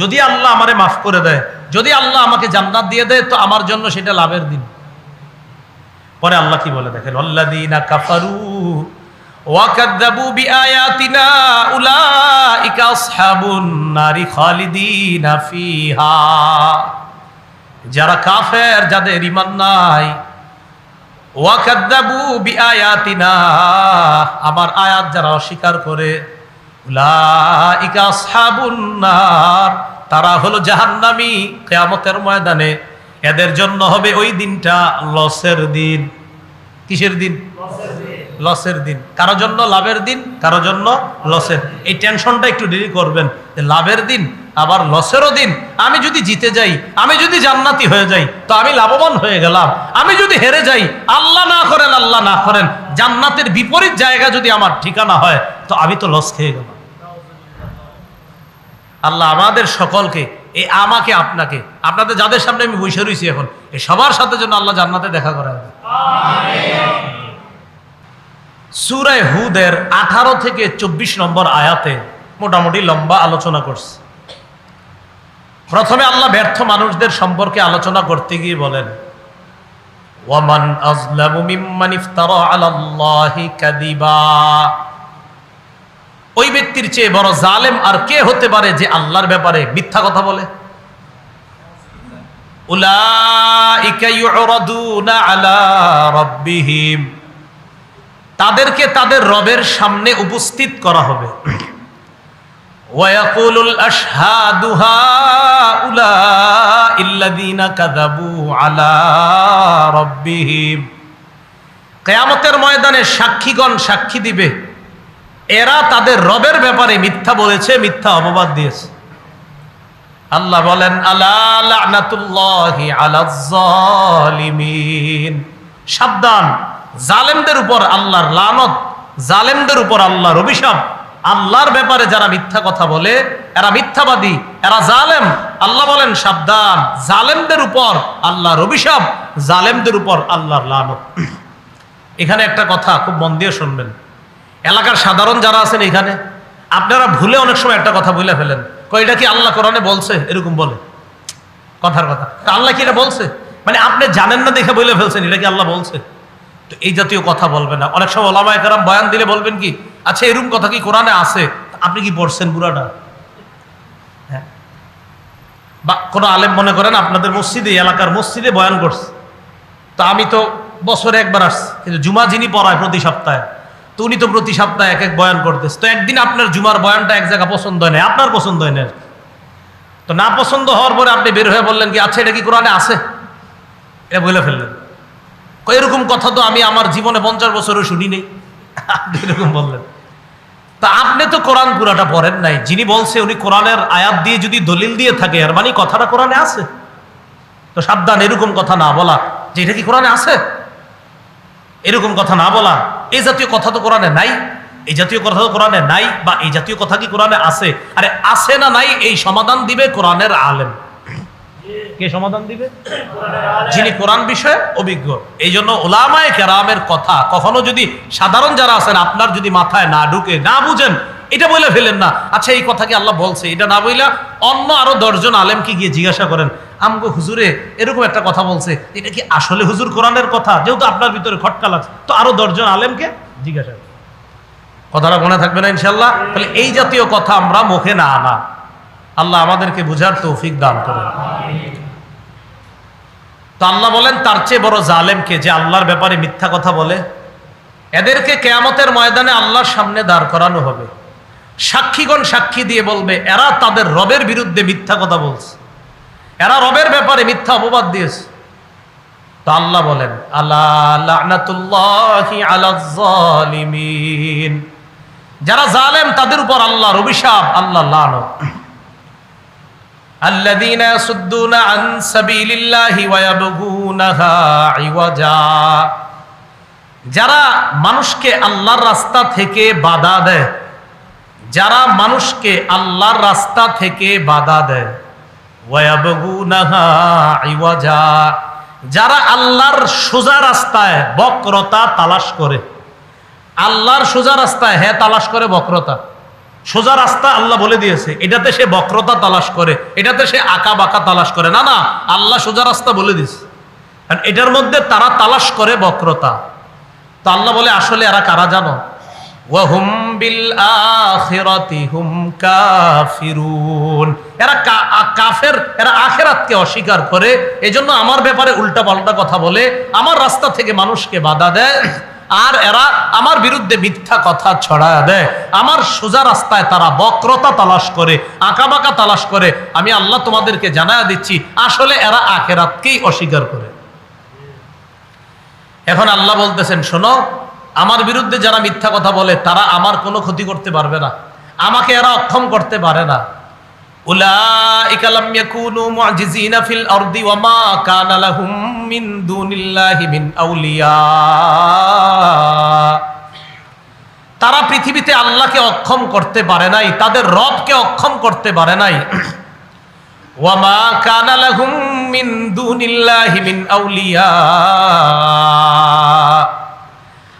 যদি আল্লাহ আমারে মাফ করে দেয়, যদি আল্লাহ আমাকে জান্নাত দিয়ে দেয়, তো আমার জন্য সেটা লাভের দিন। পরে আল্লাহ কি বলে দেখেন আল্লাদিনা কাফারু ওয়াকাদ্দাবু বিআয়াতিনা উলাইকা আসহাবুন নারি খালিদিনা ফিহা। যারা কাফের, যাদের ঈমান নাই ওয়াকাদ্দাবু বিআয়াতিনা, আমার আয়াত যারা অস্বীকার করে তারা হলো জাহান্নামী কিয়ামতের ময়দানে। এদের জন্য হবে ওই দিনটা লসের দিন। কিসের দিন? লসের দিন। কারও জন্য লাভের দিন, কারও জন্য লসের। এই টেনশনটা একটু দেরি করবেন। লাভের দিন, আবার লসেরও দিন। আমি যদি জিতে যাই, আমি যদি জান্নাতি হয়ে যাই, তো আমি লাভবান হয়ে গেলাম। আমি যদি হেরে যাই, আল্লাহ না করেন, আল্লাহ না করেন। জান্নাতের বিপরীত জায়গা যদি আমার ঠিকানা হয়, তো আমি তো লস খেয়ে গেলাম। আল্লাহ আমাদের সকলকে এই আমাকে, আপনাকে, আপনাদের যাদের সামনে আমি বসে রয়েছি এখন এই সবার সাথে জন্য আল্লাহ জান্নাতে দেখা করা হবে সুরায় হুদের আঠারো থেকে চব্বিশ নম্বর আয়াতে মোটামুটি লম্বা আলোচনা করছে। প্রথমে আল্লাহ ব্যর্থ মানুষদের সম্পর্কে আলোচনা করতে গিয়ে বলেন, ওয়ামান আজলামু মিম্মান ইফতারা আলাল্লাহি কাদিবা ওই ব্যক্তির চেয়ে বড় জালেম আর কে হতে পারে যে আল্লাহর ব্যাপারে মিথ্যা কথা বলে? তাদেরকে তাদের রবের সামনে উপস্থিত করা হবে। কেয়ামতের ময়দানে সাক্ষীগণ সাক্ষী দিবে। এরা তাদের রবের ব্যাপারে মিথ্যা বলেছে, মিথ্যা অপবাদ দিয়েছে। আল্লাহ বলেন আল্লাহ সাবধান, জালেমদের উপর আল্লাহর লানত, জালেমদের উপর আল্লাহর অভিশাপ। আল্লাহর ব্যাপারে যারা মিথ্যা কথা বলে, এরা মিথ্যাবাদী, এরা জালেম। আল্লাহ বলেন, সাবধান, জালেমদের উপর আল্লাহর অভিশাপ, জালেমদের উপর আল্লাহর লানত। এখানে একটা কথা খুব মন দিয়ে শুনবেন। এলাকার সাধারণ যারা আছেন এখানে, আপনারা ভুলে অনেক সময় একটা কথা বলে ফেলেন। কয়টা কি আল্লাহ কোরআনে বলছে? এরকম বলে। কথার কথা। তা আল্লাহ কি এটা বলছে? মানে আপনি জানেন না দেখে বলে ফেলছেন, এটা কি আল্লাহ বলছে? তো এই জাতীয় কথা বলবেন না। অনেক সময় ওলামা একরাম বয়ান দিলে বলবেন কি আচ্ছা এরকম কথা কি কোরআনে আছে? আপনি কি পড়ছেন বুড়াটা? হ্যাঁ। বা কোনো আলেম মনে করেন, আপনাদের মসজিদে, এলাকার মসজিদে বয়ান করছে। তো আমি তো বছরে একবার আসছি, কিন্তু জুমা যিনি পড়ায় প্রতি সপ্তাহে তো উনি তো প্রতি সপ্তাহে এক এক বয়ান করতেছে। তো একদিন আপনার জুমার বয়ানটা এক জায়গা পছন্দ হয় না আপনার পছন্দ হয় না তো না পছন্দ হওয়ার পরে আপনি বের হয়ে বললেন কি আচ্ছা এটা কি কোরআনে আছে? এটা বলে ফেললেন। এরকম কথা তো আমি আমার জীবনে পঞ্চাশ বছরও শুনি নেই। আপনি এরকম বললেন। তা আপনি তো কোরআন পুরাটা পড়েন নাই। যিনি বলছে উনি কোরআনের আয়াত দিয়ে যদি দলিল দিয়ে থাকে আর মানে কথাটা কোরআনে আছে। তো সাবধান, এরকম কথা না বলা। যে এটা কি কোরআনে আছে? এরকম কথা না বলা। এই জাতীয় কথা তো কোরআনে নাই এই জাতীয় কথা তো কোরআনে নাই, বা এই জাতীয় কথা কি কোরআনে আছে? আরে আছে না নাই, এই সমাধান দিবে কোরআনের আলেম। কে সমাধান দিবে? যিনি কোরআন বিষয়ে অভিজ্ঞ। এই জন্য ওলামায় কেরামের কথা, কখনো যদি সাধারণ যারা আছেন, আপনার যদি মাথায় না ঢুকে, না বুঝেন, এটা বলে ফেলেন না। আচ্ছা এই কথা কি আল্লাহ বলছে? এটা না বইলা অন্য আরও দশজন আলেমকে গিয়ে জিজ্ঞাসা করেন আমগো হুজুরে এরকম একটা কথা বলছে, এটা কি আসলে হুজুর কোরআনের কথা? যেহেতু আপনার ভিতরে খটকা লাগছে তো আরও দশজন আলেমকে জিজ্ঞাসা কথাটা মনে থাকবে না ইনশাল্লাহ তাহলে এই জাতীয় কথা আমরা মুখে না আনা। আল্লাহ আমাদেরকে বুঝার তৌফিক দান করেন। তো আল্লাহ বলেন, তার চেয়ে বড় জালেমকে যে আল্লাহর ব্যাপারে মিথ্যা কথা বলে? এদেরকে কেয়ামতের ময়দানে আল্লাহর সামনে দাঁড় করানো হবে। সাক্ষীগণ সাক্ষী দিয়ে বলবে, এরা তাদের রবের বিরুদ্ধে মিথ্যা কথা বলছে। এরা রবের ব্যাপারে মিথ্যা অপবাদ দিয়েছে তো আল্লাহ বলেন আল্লাহ যারা জালেম তাদের উপর আল্লাহর অভিশাপ আল্লাহ লানত الذين يصدون عن سبيل الله ويبغونها عوجا যারা মানুষকে আল্লাহর রাস্তা থেকে বাধা দেয় যারা মানুষকে আল্লাহর রাস্তা থেকে বাধা দেয় ওয়ায়াবগুনাহা ইওয়াজা যারা আল্লাহর সোজা রাস্তায় বক্রতা তালাশ করে, আল্লাহর সোজা রাস্তায় হ্যাঁ তালাশ করে বক্রতা। সোজা রাস্তা আল্লাহ বলে দিয়েছে, এটাতে সে বক্রতা তালাশ করে, এটাতে সে আঁকা বাঁকা তালাশ করে। না না, আল্লাহ সোজা রাস্তা বলে দিয়েছে। এটার মধ্যে তারা তালাশ করে বক্রতা। তো আল্লাহ বলে, আসলে এরা কারা জানো? ওয়াহুম বিল আখিরাতি হুম কাফিরুন। এরা কাফের, এরা আখেরাতকে অস্বীকার করে, এজন্য আমার ব্যাপারে উল্টা পাল্টা কথা বলে, আমার রাস্তা থেকে মানুষকে বাধা দেয়, আর এরা আমার বিরুদ্ধে মিথ্যা কথা দেয়। আমার সোজা রাস্তায় তারা বক্রতা তালাশ করে, আঁকাবাঁকা তালাশ করে, আমি আল্লাহ তোমাদেরকে জানায় দিচ্ছি, আসলে এরা আখেরাতকেই অস্বীকার করে। এখন আল্লাহ বলতেছেন, শোনো আমার বিরুদ্ধে যারা মিথ্যা কথা বলে, তারা আমার কোনো ক্ষতি করতে পারবে না। আমাকে এরা অক্ষম করতে পারে না। তারা পৃথিবীতে আল্লাহকে অক্ষম করতে পারে নাই, তাদের রবকে অক্ষম করতে পারে নাই। ওয়ামা কানা লাহুম মিন দুনিল্লাহি মিন আউলিয়া।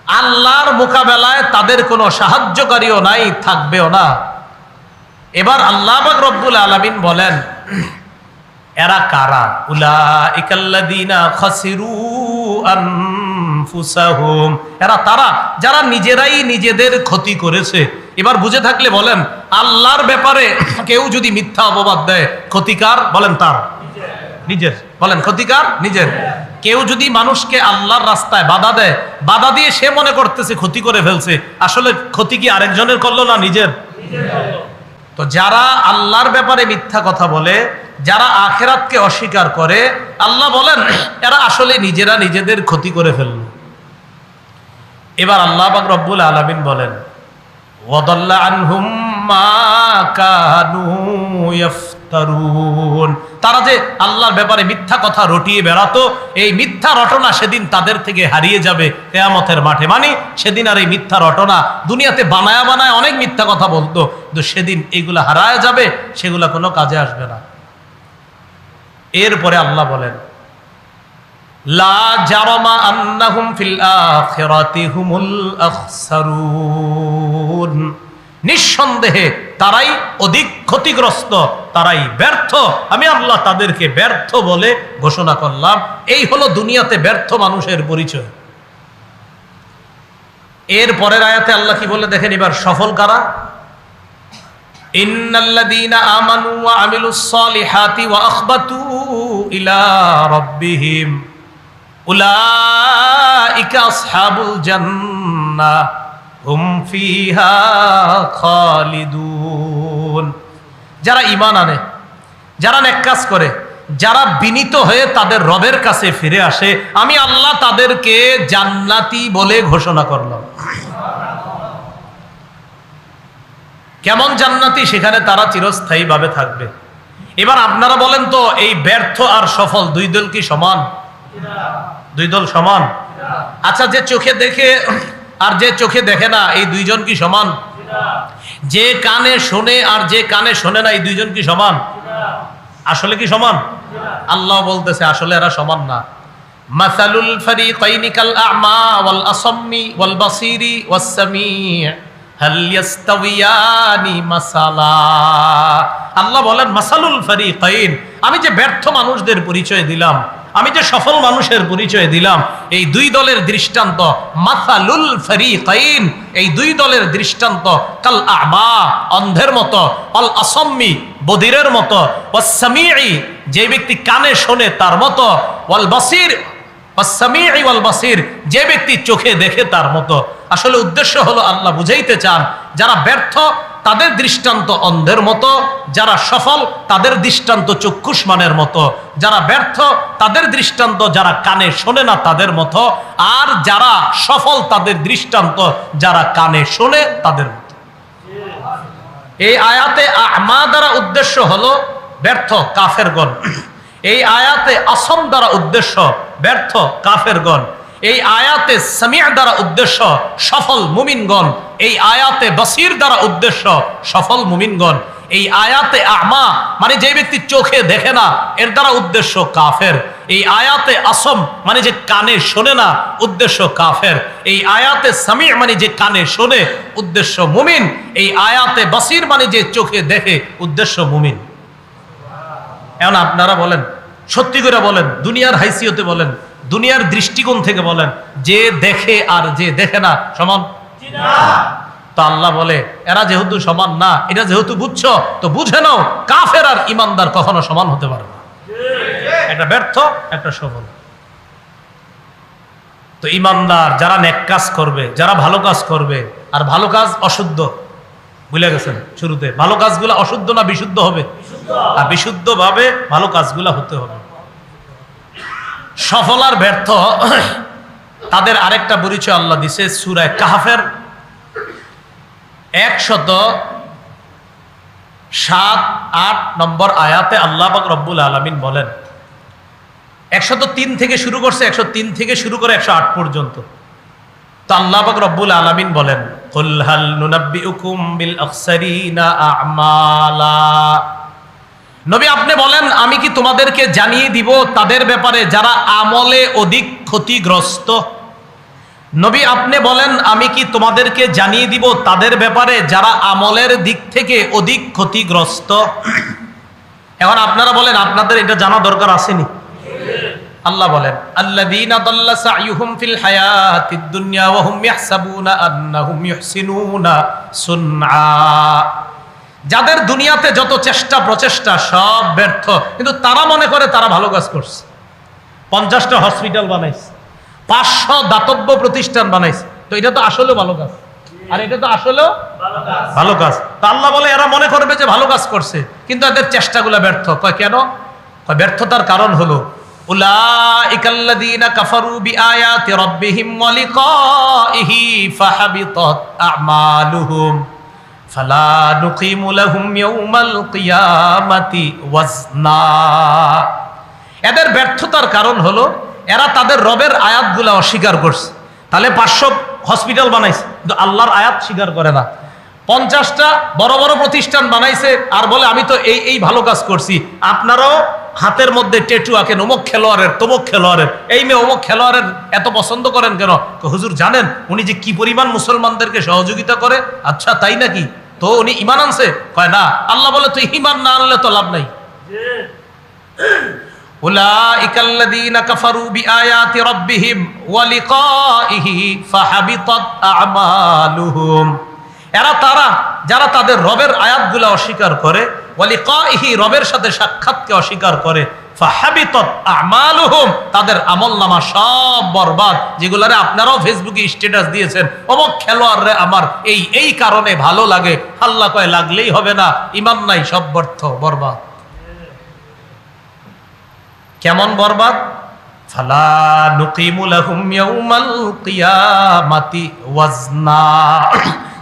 আল্লাহর মোকাবেলায় তাদের কোনো সাহায্যকারীও নাই, থাকবেও না। এবার আল্লাহ রব্বুল আলামিন বলেন, এরা কারা? উলাইকাল্লাযীনা খাসিরু এরা তারা, যারা নিজেরাই নিজেদের ক্ষতি করেছে। এবার বুঝে থাকলে বলেন, আল্লাহর ব্যাপারে কেউ যদি মিথ্যা অপবাদ দেয়, ক্ষতিকার? বলেন তার। নিজের। বলেন, ক্ষতিকার? নিজের। কেউ যদি মানুষকে আল্লাহর রাস্তায় বাধা দেয়, বাধা দিয়ে সে মনে করতেছে ক্ষতি করে ফেলছে, আসলে ক্ষতি কি আরেকজনের করল না নিজের? তো যারা আল্লাহর ব্যাপারে মিথ্যা কথা বলে, যারা আখেরাতকে অস্বীকার করে, আল্লাহ বলেন, এরা আসলে নিজেরা নিজেদের ক্ষতি করে ফেলল। এবার আল্লাহ পাক রব্বুল আলামিন বলেন, ওয়াদাল্লা আনহুম মা কানু তারা যে আল্লাহর ব্যাপারে মিথ্যা কথা রটিয়ে বেড়াতো, এই মিথ্যা রটনা সেদিন তাদের থেকে হারিয়ে যাবে কেয়ামতের মাঠে। মানে সেদিন আর এই মিথ্যা রটনা দুনিয়াতে বানায়া বানায় অনেক মিথ্যা কথা বলতো, কিন্তু সেদিন এইগুলা হারায় যাবে, সেগুলা কোনো কাজে আসবে না। এরপরে আল্লাহ বলেন, লা নিঃসন্দেহে তারাই অধিক ক্ষতিগ্রস্ত, তারাই ব্যর্থ। আমি আল্লাহ তাদেরকে ব্যর্থ বলে ঘোষণা করলাম। এই হলো দুনিয়াতে ব্যর্থ মানুষের পরিচয়। এর পরের আয়াতে আল্লাহ কি বলে দেখেন এবার সফল কারা? ইলা হুম ফিহা খালিদুন। যারা ইমান আনে, যারা নেক কাজ করে, যারা বিনীত হয়ে তাদের রবের কাছে ফিরে আসে, আমি আল্লাহ তাদেরকে জান্নাতি বলে ঘোষণা করলাম। কেমন জান্নাতি, সেখানে তারা চিরস্থায়ীভাবে থাকবে। এবার আপনারা বলেন তো, এই ব্যর্থ আর সফল দুই দল কি সমান? দুই দল সমান? আচ্ছা যে চোখে দেখে আর যে চোখে দেখে না, এই দুইজন কি সমান? যে কানে শোনে আর যে কানে শোনে না, এই দুইজন কি সমান? আসলে কি সমান? আল্লাহ বলতেছে, আসলে এরা সমান না। মাসালুল ফারিকাইনি কাল আ'মা ওয়াল আসাম্মি ওয়াল বাসিরি ওয়াস সামি' হাল ইয়াস্তাউয়ানি মাসালা। আল্লাহ বলেন, মাসালুল ফারিকাইন। আমি যে ব্যর্থ মানুষদের পরিচয় দিলাম আমি যে সফল মানুষের পরিচয় দিলাম, এই দুই দলের দৃষ্টান্ত, মাসালুল ফারিকাইন, এই দুই দলের দৃষ্টান্ত, কাল আ'মা, অন্ধের মতো, অল আসম্মি, বদিরের মতো ওয়াস-সামিঈ যে ব্যক্তি কানে শোনে তার মতো, ওয়াল ওয়াল বাসির, যে ব্যক্তি চোখে দেখে তার মতো। আসলে উদ্দেশ্য হলো আল্লাহ বুঝাইতে চান, যারা ব্যর্থ তাদের দৃষ্টান্ত অন্ধের মতো, যারা সফল, তাদের দৃষ্টান্ত চক্ষুষ্মানের মতো, যারা ব্যর্থ, তাদের দৃষ্টান্ত যারা কানে শোনে না তাদের মতো, আর যারা সফল, তাদের দৃষ্টান্ত যারা কানে শোনে তাদের মতো। এই আয়াতে আমা দ্বারা উদ্দেশ্য হলো ব্যর্থ, কাফেরগণ। এই আয়াতে আসম দ্বারা উদ্দেশ্য ব্যর্থ, কাফেরগণ। এই আয়াতে সামিয়া দ্বারা উদ্দেশ্য সফল মুমিনগণ, এই আয়াতে বসির দ্বারা উদ্দেশ্য সফল মুমিনগণ, এই আয়াতে আমা মানে যে ব্যক্তি চোখে দেখে না, এর দ্বারা উদ্দেশ্য কাফের। এই আয়াতে আসম মানে যে কানে শোনে না, উদ্দেশ্য কাফের। এই আয়াতে সামি মানে যে কানে শোনে, উদ্দেশ্য মুমিন। এই আয়াতে বাসির মানে যে চোখে দেখে, উদ্দেশ্য মুমিন। এখন আপনারা বলেন, সত্যি করে বলেন, দুনিয়ার হাইসিয়তে বলেন দুনিয়ার দৃষ্টিকোণ থেকে বলেন যে দেখে আর যে দেখে না সমান? তো আল্লাহ বলে এরা যেহেতু সমান না এটা যেহেতু বুঝছ তো বুঝে নাও কাফের আর ইমানদার কখনো সমান হতে পারে না। একটা ব্যর্থ একটা সফল। তো ইমানদার যারা নেক কাজ করবে যারা ভালো কাজ করবে আর ভালো কাজ অশুদ্ধ ভুলে গেছেন শুরুতে ভালো কাজগুলো অশুদ্ধ না বিশুদ্ধ হবে? আর বিশুদ্ধভাবে ভালো কাজগুলো হতে হবে। সফল আর ব্যর্থ, তাদের আরেকটা পরিচয় আল্লাহ দিছে সুরায় কাহাফের। একশত সাত, আট নম্বর আয়াতে আল্লাহ রব্বুল আলমিন বলেন, একশত তিন থেকে শুরু করছে একশো তিন থেকে শুরু করে একশো আট পর্যন্ত। তো রব্বুল আলমিন বলেন নবী, আপনি বলেন, আমি কি তোমাদেরকে জানিয়ে দিব তাদের ব্যাপারে যারা আমলে অধিক ক্ষতিগ্রস্ত? নবী, আপনি বলেন, আমি কি তোমাদেরকে জানিয়ে দিব তাদের ব্যাপারে যারা আমলের দিক থেকে অধিক ক্ষতিগ্রস্ত? এখন আপনারা বলেন, আপনাদের এটা জানা দরকার আসেনি? আল্লাহ বলেন, আল্লাযীনা দাল্লা সাইয়ুহুম ফিল হায়াতিদ দুনিয়া ওয়া হুম ইয়াহসাবুনা আন্নাহুম ইহসিনুনা সুনআ। যাদের দুনিয়াতে যত চেষ্টা প্রচেষ্টা সব ব্যর্থ। কিন্তু তারা মনে করে তারা ভালো কাজ করছে। পঞ্চাশটা হসপিটাল বানাইছে, পাঁচশো দাতব্য প্রতিষ্ঠান বানাইছে। তো এটা তো আসলে ভালো কাজ। আর এটা তো আসলেও ভালো কাজ। তা আল্লাহ বলে, এরা মনে করবে যে ভালো কাজ করছে, কিন্তু এদের চেষ্টাগুলো ব্যর্থ। কয় কেন? কয় ব্যর্থতার কারণ হলো, উলাইকাল্লাযীনা আ'মালুহুম। ফালা নুকিমু ওয়াজনা। এদের ব্যর্থতার কারণ হলো, এরা তাদের রবের আয়াতগুলো অস্বীকার করছে। তাহলে পাঁচশো হসপিটাল বানাইছে, কিন্তু আল্লাহর আয়াত স্বীকার করে না। পঞ্চাশটা বড় বড় প্রতিষ্ঠান বানাইছে, আর বলে, আমি তো এই এই ভালো কাজ করছি। আপনারাও হাতের মধ্যে টেটু আঁকেন, অমুক খেলোয়াড়ের, তমুক খেলোয়াড়ের। এই মেয়ে অমুক খেলোয়াড়ের এত পছন্দ করেন কেন? হুজুর জানেন? উনি যে কি পরিমাণ মুসলমানদেরকে সহযোগিতা করে? আচ্ছা তাই নাকি? তো উনি ইমান আনছে কয় না আল্লাহ বলে তুই ইমান না আনলে তো লাভ নাই أولئك الذين كفروا بآيات ربهم ولقائه فحبطت أعمالهم এরা তারা যারা তাদের রবের আয়াতগুলো অস্বীকার করে ওয়ালিকাইহি রবের সাথে সাক্ষাৎকে অস্বীকার করে তাদের আমলনামা সব বরবাদ, যেগুলারে আপনারাও ফেসবুকে স্ট্যাটাস দিয়েছেন। অমুক খেলোয়াড়রে আমার এই এই কারণে ভালো লাগে, আল্লাহ কয়, লাগলেই হবে না, ইমান নাই, সব ব্যর্থ, বরবাদ। কেমন বরবাদ? ফালা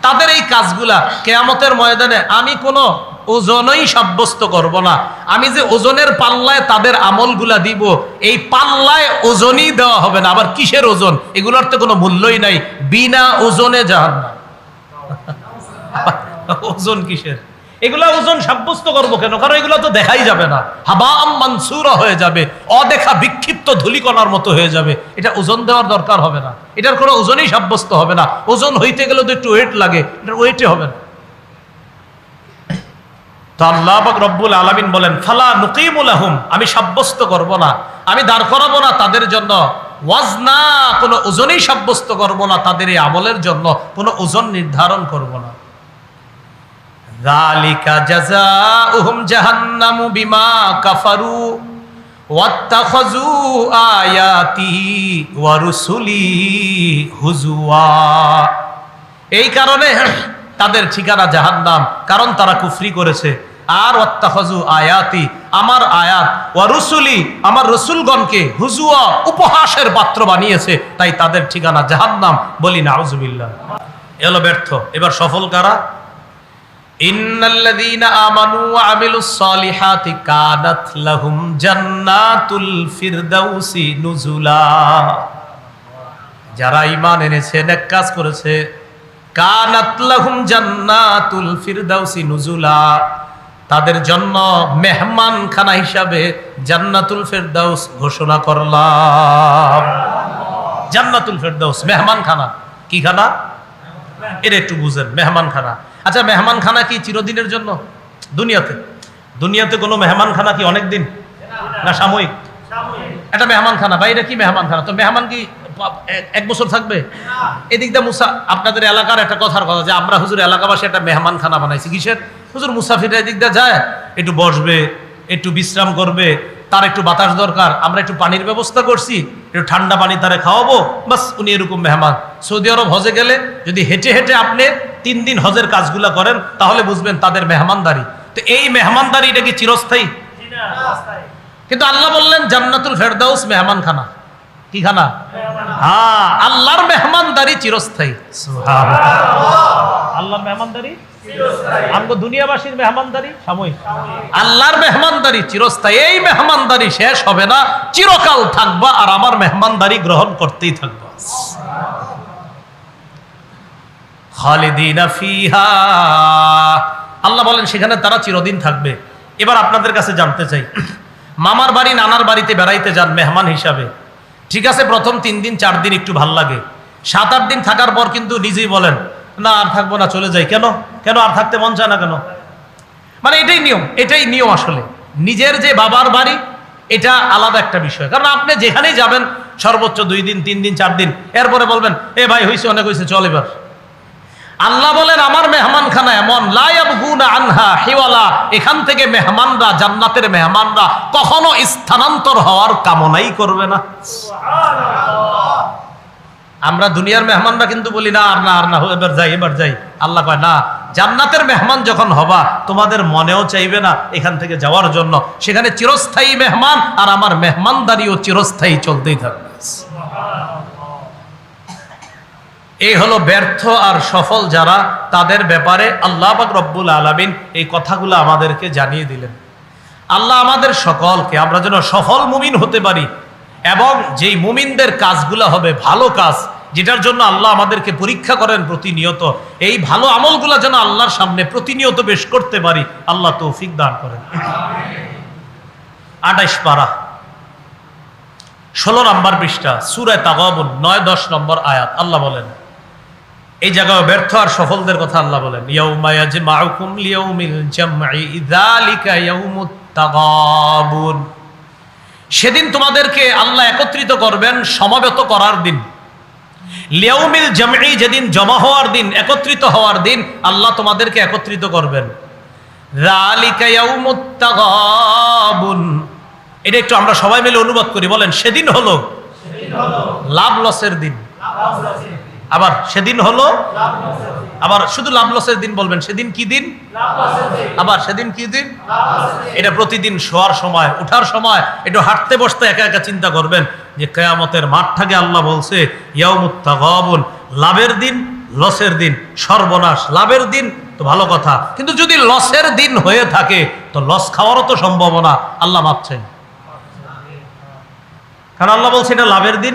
তাদের এই কাজগুলা কেয়ামতের ময়দানে আমি কোনো ওজনই সাব্যস্ত করব না। আমি যে ওজনের পাল্লায় তাদের আমলগুলা দিব, এই পাল্লায় ওজনই দেওয়া হবে না। আবার কিসের ওজন? এগুলোর তো কোনো মূল্যই নাই। বিনা ওজনে জাহান ওজন কিসের? এগুলা ওজন সাব্যস্ত করব কেন? কারণ এগুলো তো দেখাই যাবে না। হাবাম মানসুরা হয়ে যাবে। অদেখা বিক্ষিপ্ত ধুলিকণার মতো হয়ে যাবে। এটা ওজন দেওয়ার দরকার হবে না। এটার কোনো ওজনই সাব্যস্ত হবে না। ওজন হইতে গেলে তো একটু ওয়েট লাগে। এটার ওয়েটে হবে না। তো আল্লাহ পাক রব্বুল আলামিন বলেন ফালা নুকিমুল আহুম আমি সাব্যস্ত করব না আমি দাঁড় করাবো না তাদের জন্য ওয়াজনা কোনো ওজনই সাব্যস্ত করব না তাদের এই আমলের জন্য কোনো ওজন নির্ধারণ করব না ذلك جزاؤهم جهنم بما كفروا واتخذوا آياتي ورسلي হুজুয়া এই কারণে তাদের ঠিকানা জাহান্নাম কারণ তারা কুফরি করেছে আর অত্তাহজু আয়াতি, আমার আয়াত, ওয়া রসুলি, আমার রসুলগণকে হুজুয়া, উপহাসের পাত্র বানিয়েছে, তাই তাদের ঠিকানা জাহান্নাম বলি না আউজুবিল্লাহ এলো ব্যর্থ। এবার সফল কারা? যারা ঈমান এনেছে, নেক কাজ করেছে, কানাত জান্নাতুল ফিরদাউসি নুজুলা। তাদের জন্য মেহমান খানা হিসাবে জান্নাতুল ফেরদাউস ঘোষণা করলাম। জান্নাতুল ফেরদাউস মেহমান খানা কি খানা? এটা একটু বুঝেন মেহমান খানা আচ্ছা মেহমান খানা কি চিরদিনের জন্য? দুনিয়াতে। দুনিয়াতে কোনো মেহমান খানা কি অনেক দিন না, সাময়িক? এটা মেহমান খানা বাইরে কি মেহমান খানা তো মেহমান কি এক- বছর থাকবে? এদিক দিয়ে মুসা আপনাদের এলাকার একটা কথার কথা যে আমরা হুজুর এলাকাবাসী একটা মেহমান খানা বানাইছি। কিসের? হুজুর মুসাফির এদিক দিয়ে যায় একটু বসবে একটু বিশ্রাম করবে তার একটু বাতাস দরকার আমরা একটু পানির ব্যবস্থা করছি একটু ঠান্ডা পানি তারে খাওয়াবো বাস উনি এরকম মেহমান। সৌদি আরব হজে গেলে যদি হেঁটে হেঁটে আপনি তিন দিন হজের কাজগুলা করেন তাহলে বুঝবেন তাদের মেহমানদারি। তো এই মেহমানদারি এটা কি চিরস্থায়ী? কিন্তু আল্লাহ বললেন জান্নাতুল ফেরদাউস মেহমান খানা কি খানা? হ্যাঁ আল্লাহর মেহমানদারি চিরস্থায়ী। আল্লাহর মেহমানদারি? আমগো দুনিয়াবাসীর মেহমানদারি? সাময়িক। আল্লাহর মেহমানদারি চিরস্থায়ী। এই মেহমানদারি শেষ হবে না। চিরকাল থাকবা আর আমার মেহমানদারি গ্রহণ করতেই থাকবা। খালিদিনা ফিহা। আল্লাহ বলেন সেখানে তারা চিরদিন থাকবে। এবার আপনাদের কাছে জানতে চাই। মামার বাড়ি নানার বাড়িতে বেড়াইতে যান মেহমান হিসাবে। ঠিক আছে, প্রথম তিন দিন, চার দিন একটু ভালো লাগে। সাত, আট দিন থাকার পর কিন্তু নিজেই বলেন, না, আর থাকব না, চলে যাই। কেন? কেন আর থাকতে মন চায় না কেন? মানে এটাই নিয়ম এটাই নিয়ম আসলে। নিজের যে বাবার বাড়ি, এটা আলাদা একটা বিষয়। কারণ আপনি যেখানেই যাবেন, সর্বোচ্চ দুই দিন, তিন দিন, চার দিন, এরপরে বলবেন, এ ভাই হয়েছে অনেক হয়েছে চল এবার। আল্লাহ বলেন আমার মেহমানখানা এমন। লায়াবগুনা আনহা হিওয়ালা। এখান থেকে মেহমানরা জান্নাতের মেহমানরা কখনো স্থানান্তর হওয়ার কামনাই করবে না। আমরা দুনিয়ার মেহমানরা কিন্তু বলি না আর না আর না এবার যাই এবার যাই। আল্লাহ কয় না জান্নাতের মেহমান যখন হবা তোমাদের মনেও চাইবে না এখান থেকে যাওয়ার জন্য। সেখানে চিরস্থায়ী মেহমান আর আমার মেহমানদারিও চিরস্থায়ী চলতেই থাকবে। এই হলো ব্যর্থ আর সফল যারা, তাদের ব্যাপারে আল্লাহ পাক রব্বুল আলমিন এই কথাগুলো আমাদেরকে জানিয়ে দিলেন। আল্লাহ আমাদের সকলকে, আমরা যেন সফল মুমিন হতে পারি এবং যেই মুমিনদের কাজগুলো হবে ভালো কাজ, যেটার জন্য আল্লাহ আমাদেরকে পরীক্ষা করেন প্রতিনিয়ত, এই ভালো আমলগুলো যেন আল্লাহর সামনে প্রতিনিয়ত বেশ করতে পারি, আল্লাহ তৌফিক দান করেন। আটাইশ পারা, ষোলো নম্বর পৃষ্ঠা, সুরায় তাগাবুন, নয় দশ নম্বর আয়াত, আল্লাহ বলেন এই জায়গায় ব্যর্থ আর সফলদের কথা আল্লাহ বলেন সেদিন তোমাদেরকে আল্লাহ একত্রিত করবেন সমাবেত করার দিন। লিয়াউমিল জামঈ যেদিন জমা হওয়ার দিন একত্রিত হওয়ার দিন আল্লাহ তোমাদেরকে একত্রিত করবেন। এটা একটু আমরা সবাই মিলে অনুবাদ করি বলেন সেদিন হলো। লাভ লসের দিন। আবার সেদিন হলো, আবার শুধু লাভ লসের দিন বলবেন, সেদিন কি দিন? আবার সেদিন কি দিন? এটা প্রতিদিন শোয়ার সময়, উঠার সময়, একটু হাঁটতে বসতে একা একা চিন্তা করবেন যে কেয়ামতের মাঠটাকে আল্লাহ বলছে ইয়ামুত্তাগাবুন লাভের দিন, লসের দিন, সর্বনাশ, লাভের দিন, তো ভালো কথা। কিন্তু যদি লসের দিন হয়ে থাকে, তো লস খাওয়ারও তো সম্ভাবনা, আল্লাহ মাপছেন। কারণ আল্লাহ বলছে এটা লাভের দিন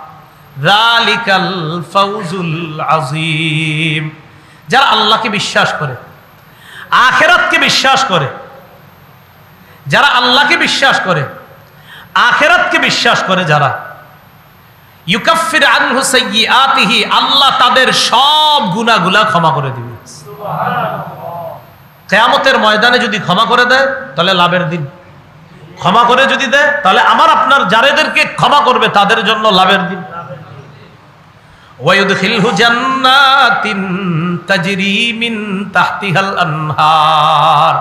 যারা আল্লাহকে বিশ্বাস করে আখেরাতকে বিশ্বাস করে যারা আল্লাহকে বিশ্বাস করে আখেরাতকে বিশ্বাস করে যারা ইউকাফির আন হুসাইয়ি আতিহি আল্লাহ তাদের সব গুণাগুলা ক্ষমা করে দিবে। কেয়ামতের ময়দানে যদি ক্ষমা করে দেয় তাহলে লাভের দিন। ক্ষমা করে যদি দেয় তাহলে আমার আপনার যারাদেরকে ক্ষমা করবে তাদের জন্য লাভের দিন। ওয়ায়ুদখিলহু জান্নাতিন তাজরি মিন তাহতিহাল আনহার।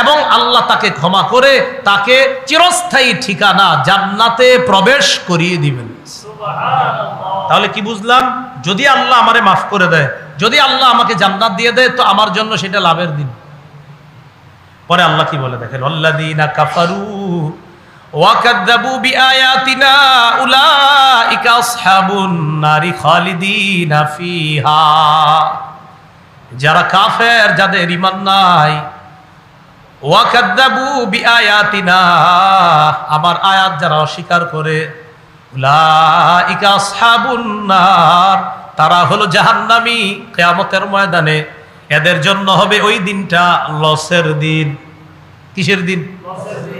এবং আল্লাহ তাকে ক্ষমা করে তাকে চিরস্থায়ী ঠিকানা জান্নাতে প্রবেশ করিয়ে দিবেন। তাহলে কি বুঝলাম? যদি আল্লাহ আমারে মাফ করে দেয় যদি আল্লাহ আমাকে জান্নাত দিয়ে দেয় তো আমার জন্য সেটা লাভের দিন। পরে আল্লাহ কি বলে দেখেন? আল্লাদিনা কাফারু ওয়াকাদ্দাবু বিআয়াতিনা উলাইকা আসহাবুন নারি খালিদিনা ফিহা। যারা কাফের, যাদের ঈমান নাই, ওয়াকাদ্দাবু বিআয়াতিনা, আমার আয়াত যারা অস্বীকার করে, উলাইকা আসহাবুন নার, তারা হলো জাহান্নামী কিয়ামতের ময়দানে। এদের জন্য হবে ওই দিনটা, লসের দিন। কিসের দিন? লসের দিন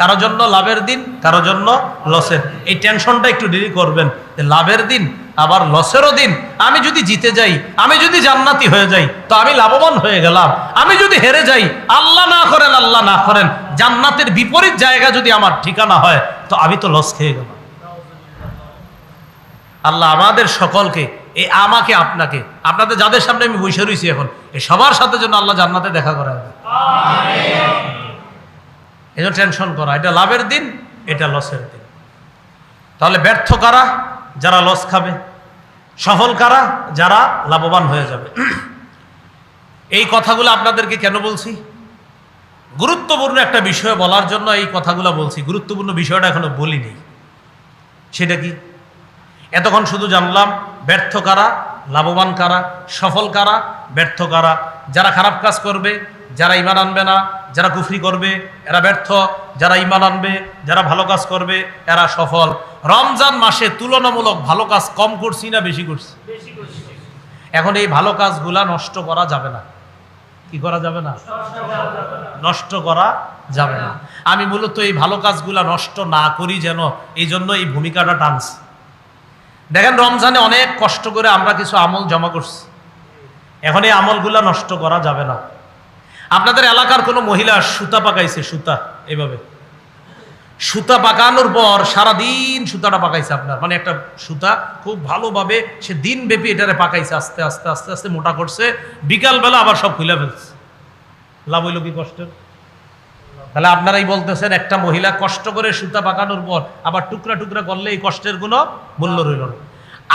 কারও জন্য লাভের দিন, কারও জন্য লসের এই টেনশনটা একটু দেরি করবেন। লাভের দিন, আবার লসেরও দিন। আমি যদি জিতে যাই, আমি যদি জান্নাতি হয়ে যাই, তো আমি লাভবান হয়ে গেলাম। আমি যদি হেরে যাই, আল্লাহ না করেন, আল্লাহ না করেন। জান্নাতের বিপরীত জায়গা যদি আমার ঠিকানা হয়, তো আমি তো লস খেয়ে গেলাম। আল্লাহ আমাদের সকলকে এই আমাকে আপনাকে, আপনাদের যাদের সামনে আমি বসে রয়েছি এখন এই সবার সাথে জন্য আল্লাহ জান্নাতে দেখা করা এই জন্য টেনশন করা এটা লাভের দিন, এটা লসের দিন। তাহলে ব্যর্থ কারা? যারা লস খাবে। সফল কারা? যারা লাভবান হয়ে যাবে। এই কথাগুলো আপনাদেরকে কেন বলছি? গুরুত্বপূর্ণ একটা বিষয় বলার জন্য এই কথাগুলো বলছি। গুরুত্বপূর্ণ বিষয়টা এখনও বলিনি। সেটা কি? এতক্ষণ শুধু জানলাম, ব্যর্থ কারা? লাভবান কারা? সফল কারা? ব্যর্থ কারা? যারা খারাপ কাজ করবে যারা ইমান আনবে না যারা কুফরি করবে এরা ব্যর্থ। যারা ইমান আনবে যারা ভালো কাজ করবে এরা সফল। রমজান মাসে তুলনামূলক ভালো কাজ কম করছি না বেশি করছি? এখন এই ভালো কাজগুলা নষ্ট করা যাবে না। কি করা যাবে না। নষ্ট করা যাবে না। আমি মূলত এই ভালো কাজগুলা নষ্ট না করি যেন এই জন্য এই ভূমিকাটা টানছি। দেখেন রমজানে অনেক কষ্ট করে আমরা কিছু আমল জমা করছি। এখন এই আমলগুলা নষ্ট করা যাবে না। আপনাদের এলাকার কোনো মহিলা সুতা পাকাইছে, সুতা এভাবে সুতা পাকানোর পর সারাদিন সুতাটা পাকাইছে আপনার। মানে একটা সুতা খুব ভালোভাবে সে দিন ব্যাপী এটারে পাকাইছে, আস্তে আস্তে আস্তে আস্তে মোটা করছে। বিকালবেলা আবার সব খুলে ফেলছে। লাভ হইল কি কষ্টের তাহলে আপনারাই বলতেছেন, একটা মহিলা কষ্ট করে সুতা পাকানোর পর আবার টুকরা টুকরা করলে এই কষ্টের কোনো মূল্য রইল না।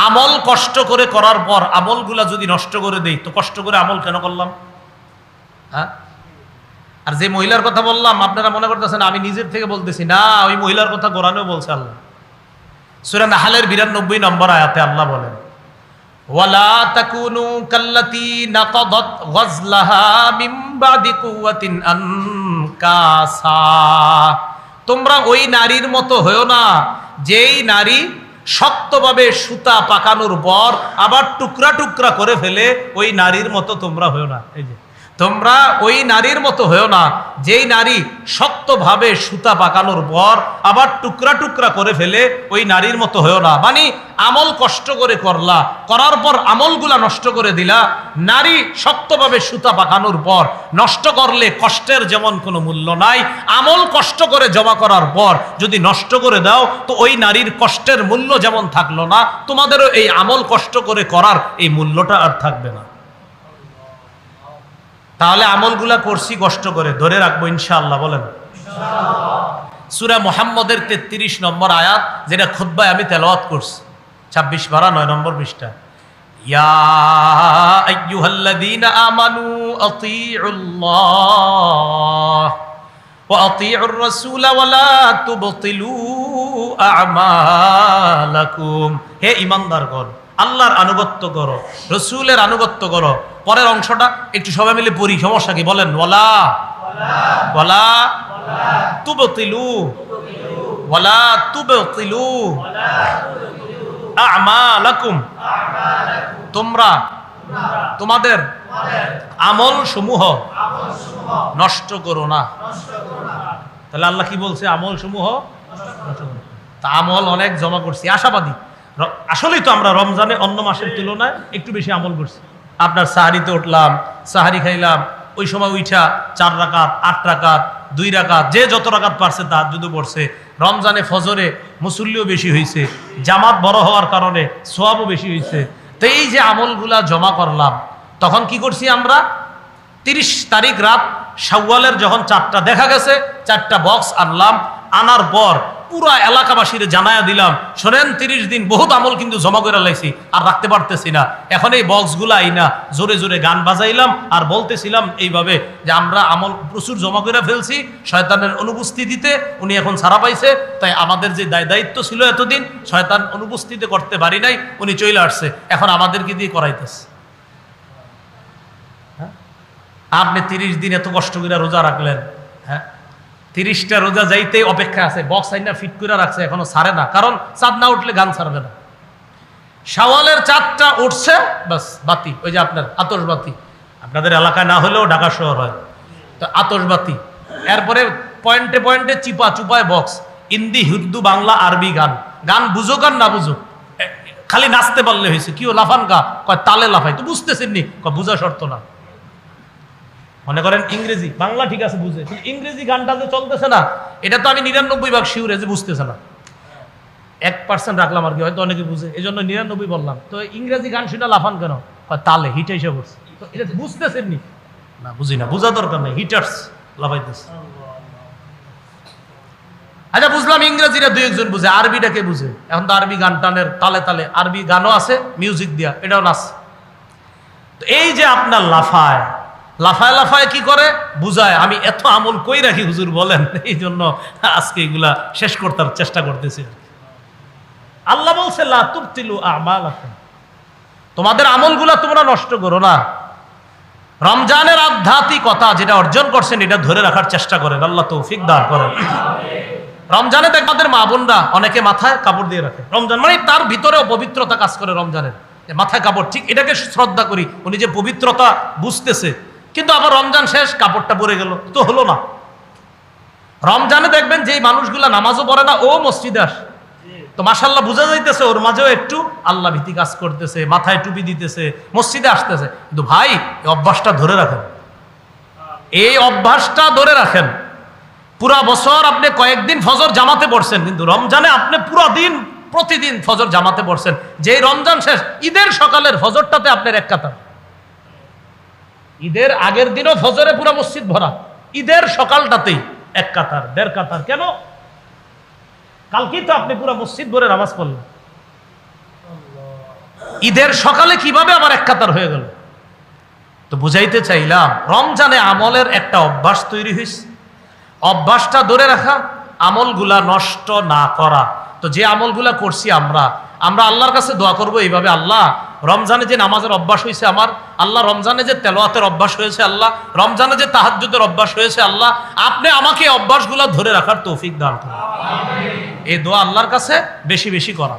আমল কষ্ট করে করার পর আমলগুলা যদি নষ্ট করে দেই, তো কষ্ট করে আমল কেন করলাম? হ্যাঁ? আর যে মহিলার কথা বললাম, আপনারা মনে করতেছেন আমি নিজের থেকে বলতেছি। না, ওই মহিলার কথা গোরানেও বলছে আল্লাহ। সুরা নাহালের বিরানব্বই নম্বর আয়াতে আল্লাহ বলেন, ওয়ালা তাকুনু কাল্লাতি তোমরা ওই নারীর মতো হয়েও না, যেই নারী শক্তভাবে সুতা পাকানোর পর আবার টুকরা টুকরা করে ফেলে, ওই নারীর মতো তোমরা হয়েও না। এই যে তোমরা ওই নারীর মতো হয়েও না, যেই নারী শক্তভাবে সুতা পাকানোর পর আবার টুকরা টুকরা করে ফেলে ওই নারীর মতো হয়েও না। মানে আমল কষ্ট করে করলা, করার পর আমলগুলা নষ্ট করে দিলা, নারী শক্তভাবে সুতা পাকানোর পর নষ্ট করলে কষ্টের যেমন কোনো মূল্য নাই, আমল কষ্ট করে জমা করার পর যদি নষ্ট করে দাও, তো ওই নারীর কষ্টের মূল্য যেমন থাকল না, তোমাদেরও এই আমল কষ্ট করে করার এই মূল্যটা আর থাকবে না। তাহলে আমলগুলা করছি কষ্ট করে, ধরে রাখব ইনশাআল্লাহ, বলেন। সুরা মোহাম্মদের তেত্রিশ নম্বর আয়াত, যেটা খুদ্বায় আমি তেলাওয়াত করছি। ছাব্বিশ বারা, নয় নম্বর পৃষ্ঠা। হে ঈমানদারগণ আল্লাহর আনুগত্য করো, রসুলের আনুগত্য করো। পরের অংশটা একটু সবাই মিলে পড়ি, সমস্যা কি বলেন? ওয়ালা ওয়ালা, তুবতিলু ওয়ালা তুবতিলু, আমালাকুম। তোমরা, তোমাদের আমল সমূহ নষ্ট করো না। তাহলে আল্লাহ কি বলছে? আমল সমূহ। তা আমল অনেক জমা করছি, আশাবাদী। আসলেই তো আমরা রমজানে অন্য মাসের তুলনায় একটু বেশি আমল করছি। আপনার সাহারিতে উঠলাম, সাহারি খাইলাম, ওই সময় উইঠা চার রাকাত, আট রাকাত, দুই রাকাত, যে যত রাকাত পারছে তার যদি পড়ছে। রমজানে ফজরে মুসল্লিও বেশি হয়েছে জামাত বড় হওয়ার কারণে সোয়াবও বেশি হয়েছে তো এই যে আমলগুলা জমা করলাম, তখন কি করছি আমরা? তিরিশ তারিখ রাত শাওয়ালের যখন চারটা দেখা গেছে, চারটা বক্স আনলাম, আনার পর পুরা এলাকাবাসীর জানায়া দিলাম, শোনেন, তিরিশ দিন বহুত আমল কিন্তু জমা করে লাইছি, আর রাখতে পারতেছি না। এখন এই বক্সগুলো আইনা, জোরে জোরে গান বাজাইলাম আর বলতেছিলাম এইভাবে যে আমরা আমল প্রচুর জমা করে ফেলছি, শয়তানের অনুপস্থিতিতে উনি এখন ছাড়া পাইছে, তাই আমাদের যে দায় দায়িত্ব ছিল এতদিন, শয়তান অনুপস্থিতি করতে পারি নাই, উনি চলে আসছে। এখন আমাদেরকে দিয়ে করাইতেছে। হ্যাঁ? আপনি তিরিশ দিন এত কষ্ট করে রোজা রাখলেন হ্যাঁ? তিরিশটা রোজা যাইতেই অপেক্ষা আছে বক্স আইনা ফিট করে রাখছে, এখনও ছাড়ে না। কারণ চাঁদ না উঠলে গান ছাড়বে না। সাওয়ালের চাঁদটা উঠছে, বাস, বাতি, ওই যে আপনার আতসবাতি আপনাদের এলাকায় না হলেও ঢাকা শহর হয়। তো আতসবাতি এরপরে পয়েন্টে পয়েন্টে চিপা চুপায় বক্স হিন্দি হিন্দু, বাংলা, আরবি গান। গান বুঝুক আর না বুঝুক খালি নাচতে পারলে হয়েছে। কিও লাফান গা? কয় তালে লাফাই তো বুঝতেছেন নি কয় বুঝা শর্ত না। মনে করেন ইংরেজি, বাংলা ঠিক আছে বুঝে, কিন্তু ইংরেজি গানটা যে চলতেছে না, এটা তো আমি নিরানব্বই ভাগ শিউরে যে বুঝতেছে না। এক পার্সেন্ট রাখলাম আর কি, হয়তো অনেকে বুঝে এই জন্য নিরানব্বই বললাম। তো ইংরেজি গান শুনে লাফান কেন? তালে হিট এসে পড়ছে। তো এটা বুঝতেছেন নি না, বুঝি না, বোঝা দরকার নেই হিটার্স লাফাইতেছে। আচ্ছা বুঝলাম ইংরেজিটা দুই একজন বুঝে আরবিটাকে বুঝে? এখন তো আরবি গান টানের তালে তালে আরবি গানও আছে মিউজিক দিয়া, এটাও নাচ। তো এই যে আপনার লাফায় লাফায় লাফায় কি করে? বুঝায়। আমি এত আমল কই রাখি হুজুর বলেন? এই জন্য আজকে এগুলা শেষ করতে চেষ্টা করতেছি আল্লাহ বলছে, লা তুবতিলু আমালাকুম। তোমাদের আমলগুলা তোমরা নষ্ট করো না। রমজানের আধ্যাত্মিকতা যেটা অর্জন করছেন, এটা ধরে রাখার চেষ্টা করেন। আল্লাহ তৌফিক দান করেন। রমজানে দেখ আমাদের মা বোনরা অনেকে মাথায় কাপড় দিয়ে রাখে। রমজান মানে তার ভিতরেও পবিত্রতা কাজ করে রমজানের। মাথায় কাপড়, ঠিক এটাকে শ্রদ্ধা করি। উনি যে পবিত্রতা বুঝতেছে কিন্তু আবার রমজান শেষ, কাপড়টা পরে গেল, তো হলো না। রমজানে দেখবেন যে মানুষগুলা নামাজও পড়ে না, ও মসজিদে আসে। তো মাসাল্লাহ বোঝা যাইতেছে, ওর মাঝেও একটু আল্লাহ ভীতি কাজ করতেছে, মাথায় টুপি দিতেছে, মসজিদে আসতেছে। কিন্তু ভাই, এই অভ্যাসটা ধরে রাখেন। এই অভ্যাসটা ধরে রাখেন। পুরা বছর আপনি কয়েকদিন ফজর জামাতে পড়ছেন, কিন্তু রমজানে আপনি পুরো দিন, প্রতিদিন ফজর জামাতে পড়ছেন। যেই রমজান শেষ, ঈদের সকালের ফজরটাতে আপনার এক কাতার। ঈদের আগের দিনও ফজরে পুরো মসজিদ ভরা। ঈদের সকালটাতেই এক কাতার, দেড় কাতার। কেন? কালকেই তো আপনি পুরো মসজিদ ভরে নামাজ পড়লেন। ঈদের সকালে কীভাবে আমার এক কাতার হয়ে গেল? তো বুঝাইতে চাইলাম, রমজানে আমলের একটা অভ্যাস তৈরি হয়েছে অভ্যাসটা ধরে রাখা, আমলগুলা নষ্ট না করা। তো যে আমলগুলা করছি আমরা আমরা আল্লাহর কাছে দোয়া করব এইভাবে, আল্লাহ, রমজানে যে নামাজের অভ্যাস হয়েছে আমার, আল্লাহ, রমজানে যে তেলোয়াতের অভ্যাস হয়েছে আল্লাহ, রমজানে যে তাহাজুদের অভ্যাস হয়েছে আল্লাহ, আপনি আমাকে অভ্যাসগুলো ধরে রাখার তৌফিক দান করুন। এই দোয়া আল্লাহর কাছে বেশি বেশি করা।